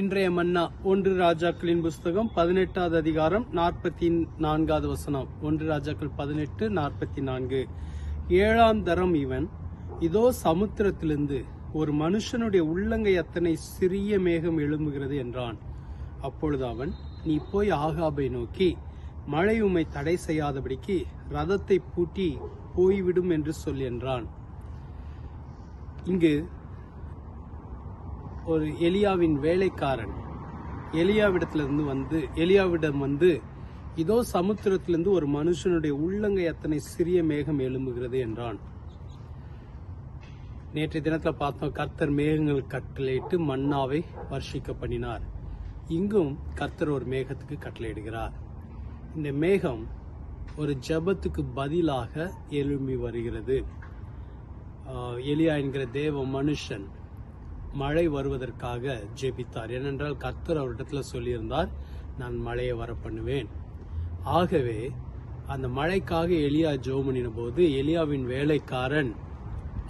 இன்றைய மன்னா ஒன்று ராஜாக்களின் புஸ்தகம் பதினெட்டாவது அதிகாரம் நாற்பத்தி நான்காவது வசனம். ஒன்று ராஜாக்கள் பதினெட்டு நாற்பத்தி நான்கு ஏழாம் தரம் இவன். இதோ சமுத்திரத்திலிருந்து ஒரு மனுஷனுடைய உள்ளங்கை அத்தனை சிறிய மேகம் எழும்புகிறது என்றான். அப்பொழுது அவன் நீ போய் ஆகாபை நோக்கி மழை உம்மை தடை செய்யாதபடிக்கு ரதத்தை பூட்டி போய்விடும் என்று சொல் என்றான். இங்கு ஒரு எலியாவின் வேலைக்காரன். எலியாவிடத்திலிருந்து வந்து எலியாவிடம் வந்து இதோ சமுத்திரத்திலிருந்து ஒரு மனுஷனுடைய உள்ளங்கை அத்தனை சிறிய மேகம் எழும்புகிறது என்றான். நேற்றைய தினத்தில் பார்த்தோம் கர்த்தர் மேகங்கள் கட்டளையிட்டு மன்னாவை வர்ஷிக்க பண்ணினார். இங்கும் கர்த்தர் ஒரு மேகத்துக்கு கட்டளையிடுகிறார். இந்த மேகம் ஒரு ஜெபத்துக்கு பதிலாக எழும்பி வருகிறது. எலியா என்கிற தேவ மனுஷன் மழை வருவதற்காக ஜெபித்தார். ஏனென்றால் கர்த்தர் அவரிடத்தில் சொல்லியிருந்தார் நான் மழையை வர பண்ணுவேன் ஆகவே அந்த மழைக்காக எலியா ஜோமனின போது எலியாவின் வேலைக்காரன்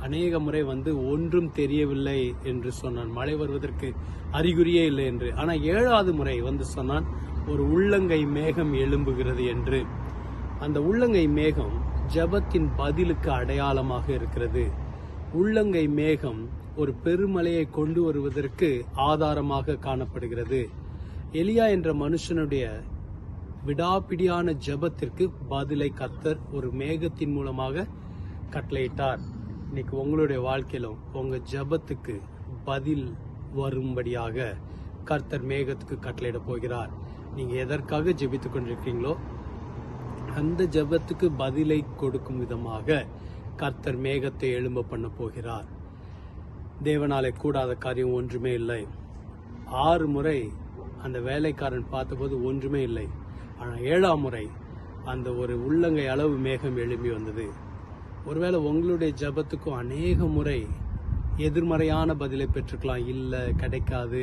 அநேக முறை வந்து ஒன்றும் தெரியவில்லை என்று சொன்னான். மழை வருவதற்கு அறிகுறியே இல்லை என்று. ஆனால் ஏழாவது முறை வந்து சொன்னான் ஒரு உள்ளங்கை மேகம் எழும்புகிறது என்று. அந்த உள்ளங்கை மேகம் ஜபத்தின் பதிலுக்கு அடையாளமாக இருக்கிறது. உள்ளங்கை மேகம் ஒரு பெருமலையை கொண்டு வருவதற்கு ஆதாரமாக காணப்படுகிறது. எலியா என்ற மனுஷனுடைய விடாப்பிடியான ஜெபத்திற்கு பதிலை கர்த்தர் ஒரு மேகத்தின் மூலமாக கட்டளையிட்டார். இன்னைக்கு உங்களுடைய வாழ்க்கையிலும் உங்க ஜெபத்துக்கு பதில் வரும்படியாக கர்த்தர் மேகத்துக்கு கட்டளையிட போகிறார். நீங்க எதற்காக ஜெபித்துக் கொண்டிருக்கீங்களோ அந்த ஜெபத்துக்கு பதிலை கொடுக்கும் விதமாக கர்த்தர் மேகத்தை எழும்ப பண்ண போகிறார். தேவனாலே கூடாத காரியம் ஒன்றுமே இல்லை. ஆறு முறை அந்த வேலைக்காரன் பார்த்தபோது ஒன்றுமே இல்லை. ஆனால் ஏழாம் முறை அந்த ஒரு உள்ளங்கை அளவு மேகம் எழும்பி வந்தது. ஒருவேளை உங்களுடைய ஜெபத்துக்கும் அநேக முறை எதிர்மறையான பதிலை பெற்றுக்கலாம். இல்லை கிடைக்காது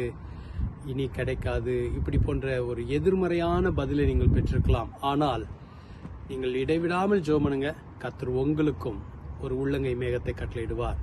இனி கிடைக்காது. இப்படி போன்ற ஒரு எதிர்மறையான பதிலை நீங்கள் பெற்றிருக்கலாம் ஆனால் நீங்கள் இடைவிடாமல் ஜோமனுங்க. கத்தர் உங்களுக்கும் ஒரு உள்ளங்கை மேகத்தை கட்டளையிடுவார்.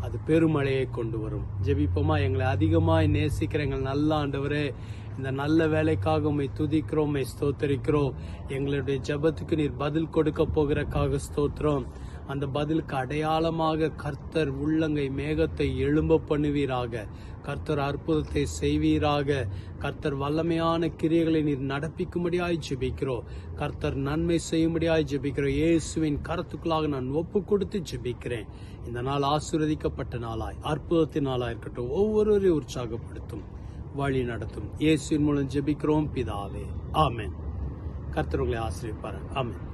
அது பெருமழையை கொண்டு வரும். ஜெபிப்போமா? எங்களை அதிகமாய் நேசிக்கிற எங்கள் நல்ல ஆண்டவரே இந்த நல்ல வேலைக்காக உண்மை துதிக்கிறோம் உண்மை ஸ்தோத்தரிக்கிறோம். எங்களுடைய ஜெபத்துக்கு நீர் பதில் கொடுக்க போகிறக்காக ஸ்தோத்திரம். அந்த பதிலுக்கு அடையாளமாக கர்த்தர் உள்ளங்கை மேகத்தை எழும்ப பண்ணுவீராக. கர்த்தர் அற்புதத்தை செய்வீராக. கர்த்தர் வல்லமையான கிரியைகளை நீர் நடப்பிக்கும்படியாய் ஜெபிக்கிறோம். கர்த்தர் நன்மை செய்யும்படியாய் ஜெபிக்கிறோம். இயேசுவின் கருத்துக்களாக நான் ஒப்பு கொடுத்து ஜெபிக்கிறேன். இந்த நாள் ஆசீர்வதிக்கப்பட்ட நாளாய் அற்புதத்தின் நாளாய் இருக்கட்டும். ஒவ்வொருவரையும் உற்சாகப்படுத்தும் வழி நடத்தும். இயேசுவின் மூலம் ஜெபிக்கிறோம் பிதாவே. ஆமேன். கர்த்தர் உங்களை ஆசிரியப்பார் ஆமேன்.